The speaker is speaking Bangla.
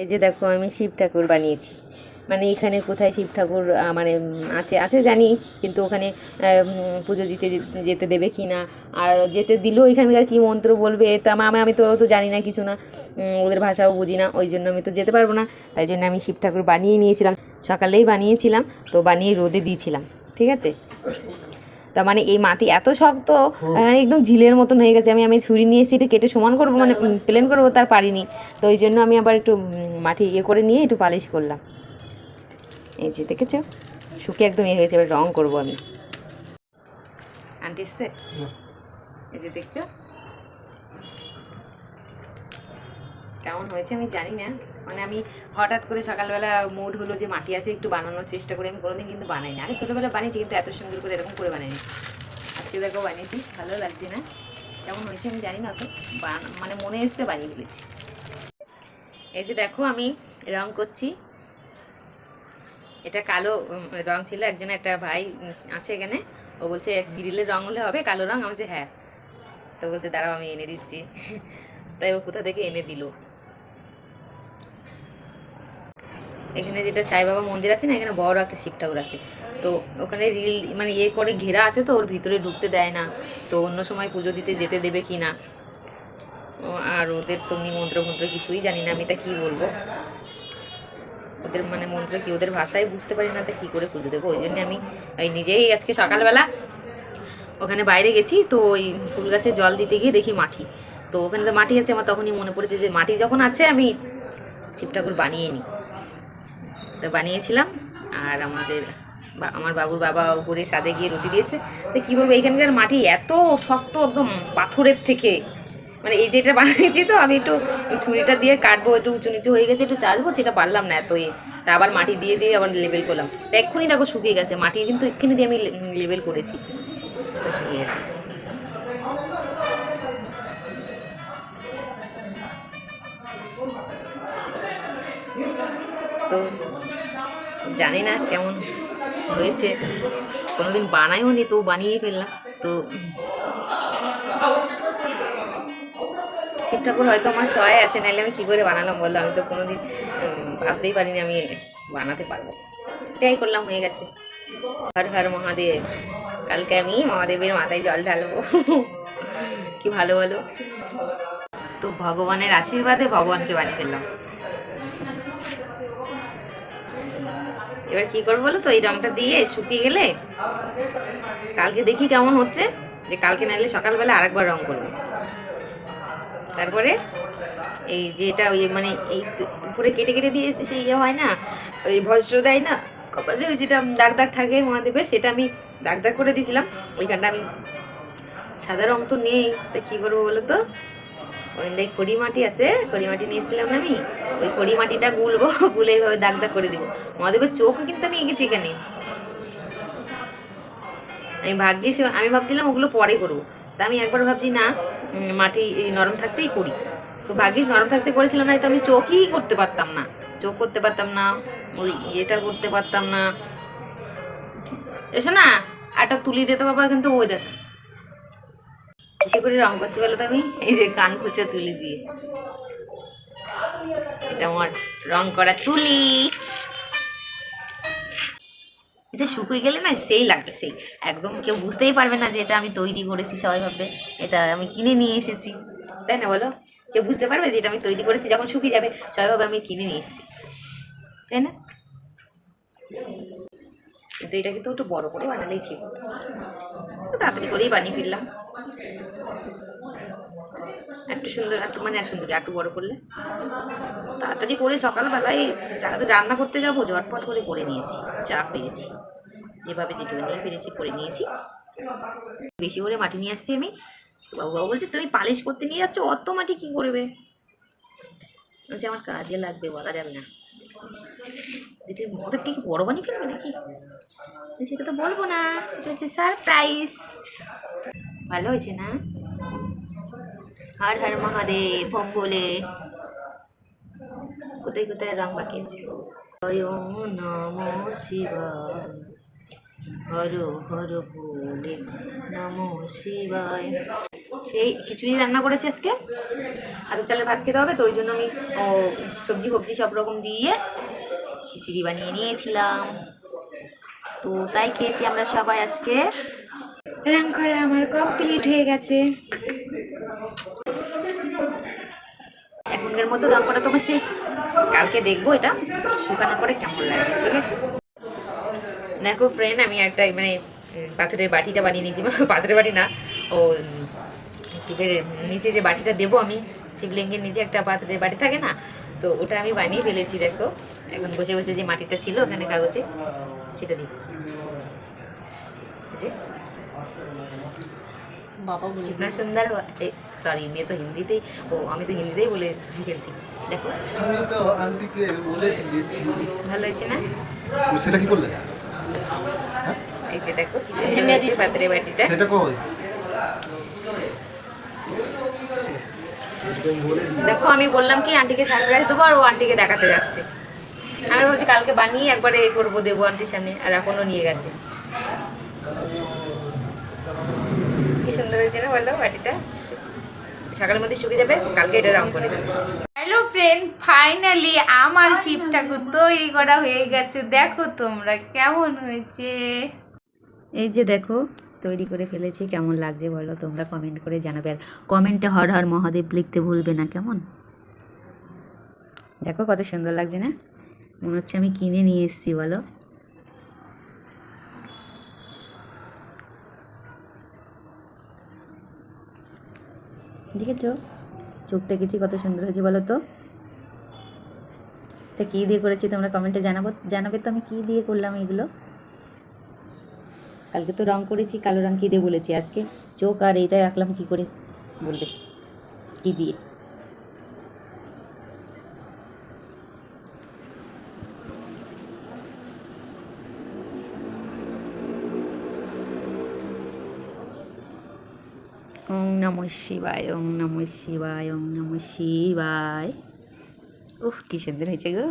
এই যে দেখো, আমি শিব ঠাকুর বানিয়েছি। মানে এখানে কোথায় শিব ঠাকুর মানে আছে আছে জানি, কিন্তু ওখানে পুজো দিতে যেতে দেবে কি না? আর যেতে দিলেও এখানকার কী মন্ত্র বলবে? তা আমি আমি তো তো জানি না কিছু না। ওদের ভাষাও বুঝি না, ওই জন্য আমি তো যেতে পারব না। তাই জন্য আমি শিব ঠাকুর বানিয়ে নিয়েছিলাম। সকালেই বানিয়েছিলাম, তো বানিয়ে রোদে দিয়েছিলাম। ঠিক আছে? তার মানে এই মাটি এত শক্ত মানে একদম ঝিলের মতন হয়ে গেছে। আমি আমি ছুরি নিয়ে এসে একটু কেটে সমান করব মানে প্লেন করব তার পারিনি। তো ওই জন্য আমি আবার একটু মাটি ইয়ে করে নিয়ে একটু পালিশ করলাম। এই যে দেখেছ? শুকিয়ে একদম ইয়ে হয়েছে এবার রং করব আমি। আন্টি এসছে? এই যে দেখছ? কেমন হয়েছে আমি জানি না। মানে আমি হঠাৎ করে সকালবেলা মুড হলো যে মাটি আছে একটু বানানোর চেষ্টা করে, আমি কোনোদিন কিন্তু বানাইনি আগে ছোটোবেলা বানিয়েছি কিন্তু এত সুন্দর করে এরকম করে বানাইনি। আজকে দেখো বানিয়েছি, ভালো লাগছে না। কেমন হয়েছে আমি জানি না তো। মানে মনে এসছে বানিয়ে ফেলেছি। এই যে দেখো আমি রং করছি। এটা কালো রং ছিল, একজন একটা ভাই আছে এখানে। ও বলছে, গ্রিলের রং হলে হবে, কালো রং? আমি বলছি হ্যাঁ। তো বলছে, দাঁড়াও, আমি এনে দিচ্ছি। তাই ও কোথা থেকে এনে দিল? এখানে যেটা সাই বাবা মন্দির আছে না, এখানে বড় একটা শিব ঠাকুর আছে। তো ওখানে রিল মানে ইয়ে করে ঘেরা আছে তো, ওর ভিতরে ঢুকতে দেয় না। তো অন্য সময় পুজো দিতে যেতে দেবে কি না? আর ওদের তো মন্ত্র মন্ত্র কিছুই জানি না, আমি তা কি বলব? ওদের মানে মন্ত্র কি, ওদের ভাষায় বুঝতে পারি না, তা কী করে পুজো দেবো? ওই জন্য আমি ওই নিজেই আজকে সকালবেলা ওখানে বাইরে গেছি, তো ওই ফুল গাছে জল দিতে গিয়ে দেখি মাটি। তো ওখানে তো মাটি আছে, আমার তখনই মনে পড়েছে যে মাটি যখন আছে, আমি শিব ঠাকুর বানিয়ে নিই। তো বানিয়েছিলাম। আর আমাদের আমার বাবুর বাবা উপরে সাদে গিয়ে রুটি দিয়েছে। তো কী বলব এখানকার মাটি এত শক্ত একদম পাথরের থেকে। মানে এই যেটা বানিয়েছি তো, আমি একটু ছুরিটা দিয়ে কাটবো, একটু উঁচু নিচু হয়ে গেছে, একটু চালবো সেটা পারলাম না এত ইয়ে তা আবার মাটি দিয়ে দিয়ে আবার লেবেল করলাম। তো এক্ষুনি দেখো শুকিয়ে গেছে, মাটি কিন্তু এক্ষুনি দিয়ে আমি লেবেল করেছি। তো শুকিয়ে গেছে। তো জানি না কেমন হয়েছে। কোনোদিন বানাইও নি তো বানিয়ে ফেললাম। তো শিব ঠাকুর হয়তো আমার সহায় আছে, নাহলে আমি কী করে বানালাম বলল আমি তো কোনোদিন ভাবতেই পারিনি আমি বানাতে পারব। এটাই করলাম, হয়ে গেছে। হর হর মহাদেব, কালকে আমি মহাদেবের মাথায় জল ঢালবো। কি ভালো বলো? তো ভগবানের আশীর্বাদে ভগবানকে বানিয়ে ফেললাম। এবার কি করব বলো তো? এই রংটা দিয়ে শুকিয়ে গেলে কালকে দেখি কেমন হচ্ছে। যে কালকে নাইলে সকালবেলা আরেকবার রং করব। তারপরে এই যেটা ওই মানে এই উপরে কেটে কেটে দিয়ে সেই ইয়ে হয় না, ওই ভস্র দেয় না, কপালে ওই যেটা দাগ দাগ থাকে মহাদেবের, সেটা আমি দাগ দাগ করে দিয়েছিলাম। ওইখানটা আমি সাদা রং তো নেই, তা কী করব বলো তো? ওইটাই খড়ি মাটি আছে, খড়ি মাটি নিয়ে এসেছিলাম না আমি। ওই খড়ি মাটিটা গুলবো, গুলে এইভাবে দাগ দাগ করে দিব। মহাদেবের চোখও কিন্তু আমি এঁকেছি এখানে। আমি ভাগ্যিস আমি ভাবছিলাম ওগুলো পরে করব। তা আমি একবার ভাবছি, না মাটি নরম থাকতেই করি। তো ভাগ্যিস নরম থাকতে করেছিলাম না, তো আমি চোখই করতে পারতাম না। চোখ করতে পারতাম না, ওই এটা করতে পারতাম না। এসো না একটা তুলি দিতে বাবা, কিন্তু ওই দেখ। কিসে করে রং করছি বলো তো আমি? এই যে কান খুঁচে তুলি দিয়ে। এটা আমার রং করা তুলি এটা শুকিয়ে গেলে না সেই লাগবে, সেই একদম কেউ বুঝতেই পারবে না যে এটা আমি তৈরি করেছি, সবাই ভাববে এটা আমি কিনে নিয়ে এসেছি। তাই না বলো? কেউ বুঝতে পারবে যে এটা আমি তৈরি করেছি, যখন শুকিয়ে যাবে, সবাই ভাবে আমি কিনে নিয়ে এসেছি। তাই না? কিন্তু এটা কিন্তু একটু বড় করে বানালেই ঠিক হতো। তাড়াতাড়ি করেই বানিয়ে ফেললাম। একটু সুন্দর, একটু মানে সুন্দর, একটু বড় করলে। তাড়াতাড়ি করে সকালবেলায় যাতে রান্না করতে যাব, ঝটপট করে করে নিয়েছি, চা পেয়েছি। যেভাবে যেটুকু নিয়ে পেরেছি, করে নিয়েছি। বেশি করে মাটি নিয়ে আসছি আমি। বাবু বাবু বলছে, তুমি পালিশ করতে নিয়ে যাচ্ছ, অত মাটি কি করবে? বলছে, আমার কাজে লাগবে, বলা যাবে না। যদি মদেরকে কি বড় বানিয়ে ফেলবে নাকি? সেটা তো বলব না। সেটা হচ্ছে সারপ্রাইজ ভালো হয়েছে না? হর হর মহাদেব হোম বলে। কোথায় কোথায় রং বাকি আছে? নম শিবায় হর হর বলে নম শিবায়। সেই খিচুড়ি রান্না করেছি আজকে। আদু চালের ভাত খেতে হবে, তো ওই জন্য আমি, ও, সবজি ফবজি সব রকম দিয়ে খিচুড়ি বানিয়ে নিয়েছিলাম। তো তাই খেয়েছি আমরা সবাই আজকে। রান করা আমার কমপ্লিট হয়ে গেছে। এখনকার মতো রং করা তোমার শেষ? কালকে দেখব এটা, শুকানোর পরে কেমন লাগছে, ঠিক আছে? দেখো ফ্রেন্ড আমি একটা মানে পাথরের বাটিটা বানিয়ে নিয়েছি। পাথরের বাটি না, ও শিবের নিচে যে বাটিটা দেবো আমি শিবলিঙ্গের নিচে একটা পাথরের বাটি থাকে না, তো ওটা আমি বানিয়ে ফেলেছি, দেখো। এখন বসে বসে যে মাটিটা ছিল ওখানে কাগজে, সেটা দিই বাবা বলে कितना सुंदर हुआ सॉरी मैं तो हिंदी थी ओ আমি তো হিন্দিতেই বলে ফেলছি দেখো আমি তো আন্টিকে বলে দিয়েছি ভালো হয়েছে না ও সেটা কি করলে এই যে দেখো কি সুন্দর ভেঙে হয়েছে দিস। পাত্রে বাটিটা সেটা কই তুমি বলে দিই দেখো আমি বললাম কি আন্টিকে সারপ্রাইজ দেবো আর ও আন্টিকে দেখাতে যাচ্ছে আমি বলছি কালকে বানিয়ে একবারে এ করবো দেবো আন্টির সামনে আর এখনও নিয়ে গেছে কি সুন্দর হয়েছে না বলল বাটিটা সকালের মধ্যে শুকিয়ে যাবে কালকে এটা রং করে দেবে হ্যালো ফ্রেন্ড ফাইনালি আমার শিব ঠাকুর তৈরি করা হয়ে গেছে। দেখো তোমরা কেমন হয়েছে। এই যে দেখো তৈরি করে ফেলেছি। কেমন লাগছে বলো? তোমরা কমেন্ট করে জানাবে। আর কমেন্টে হর হর মহাদেব লিখতে ভুলবে না কেমন? দেখো কত সুন্দর লাগছে না? মনে হচ্ছে আমি কিনে নিয়ে এসেছি বলো। দেখেছ চোখটা গেছি কত সুন্দর হয়েছে বলো তো? এটা কী দিয়ে করেছি তোমরা কমেন্টে জানাব। জানাবে তো আমি কী দিয়ে করলাম এগুলো? কালকে তো রং করেছি, কালো রং কী দিয়ে বলেছি আজকে? চোখ আর এইটা আঁকলাম কী করে বলবে? কী দিয়ে? ওম নম শিবায় ওং নম শিবায় ওং নম শিবায়। উফ কি সুন্দর হয়েছে গো।